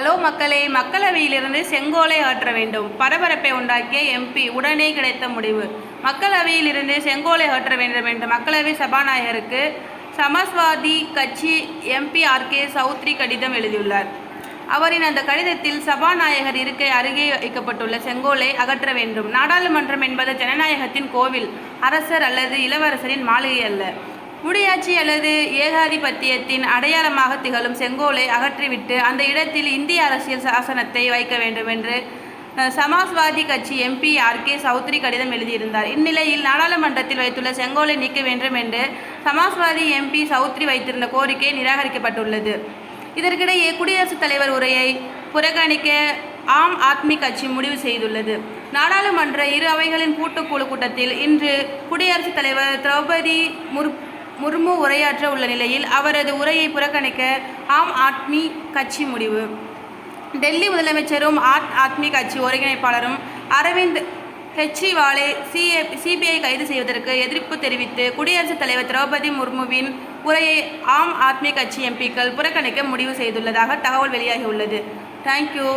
Hello மக்களே மக்களவையிலிருந்து செங்கோலை அகற்ற வேண்டும். பரபரப்பை உண்டாக்கிய எம்பி உடனே கிடைத்த முடிவு. மக்களவையிலிருந்து செங்கோலை அகற்ற வேண்டும் என்று மக்களவை சபாநாயகருக்கு சமாஜ்வாதி கட்சி எம்பி ஆர் கே சௌத்ரி கடிதம் எழுதியுள்ளார். அவரின் அந்த கடிதத்தில் சபாநாயகர் இருக்கை அருகே வைக்கப்பட்டுள்ள செங்கோலை அகற்ற வேண்டும். நாடாளுமன்றம் என்பது ஜனநாயகத்தின் கோவில். அரசர் அல்லது இளவரசரின் மாளிகை அல்ல. முடியாட்சி அல்லது ஏகாதிபத்தியத்தின் அடையாளமாக திகழும் செங்கோலை அகற்றிவிட்டு அந்த இடத்தில் இந்திய அரசியல் சாசனத்தை வைக்க வேண்டும் என்று சமாஜ்வாதி கட்சி எம்பி ஆர் கே சௌத்ரி கடிதம் எழுதியிருந்தார். இந்நிலையில் நாடாளுமன்றத்தில் வைத்துள்ள செங்கோலை நீக்க வேண்டும் என்று சமாஜ்வாதி எம்பி சௌத்ரி வைத்திருந்த கோரிக்கை நிராகரிக்கப்பட்டுள்ளது. இதற்கிடையே குடியரசுத் தலைவர் உரையை புறக்கணிக்க ஆம் ஆத்மி கட்சி முடிவு செய்துள்ளது. நாடாளுமன்ற இரு அவைகளின் கூட்டுக்குழு கூட்டத்தில் இன்று குடியரசுத் தலைவர் திரௌபதி முர்மு முர்மு உரையாற்ற உள்ள நிலையில் அவரது உரையை புறக்கணிக்க ஆம் ஆத்மி கட்சி முடிவு. டெல்லி முதலமைச்சரும் ஆத் ஆத்மி கட்சி ஒருங்கிணைப்பாளரும் அரவிந்த் கெஜ்ரிவாலை சிஏ சிபிஐ கைது செய்வதற்கு எதிர்ப்பு தெரிவித்து குடியரசுத் தலைவர் திரௌபதி முர்முவின் உரையை ஆம் ஆத்மி கட்சி எம்பிக்கள் புறக்கணிக்க முடிவு செய்துள்ளதாக தகவல் வெளியாகியுள்ளது. தேங்க்யூ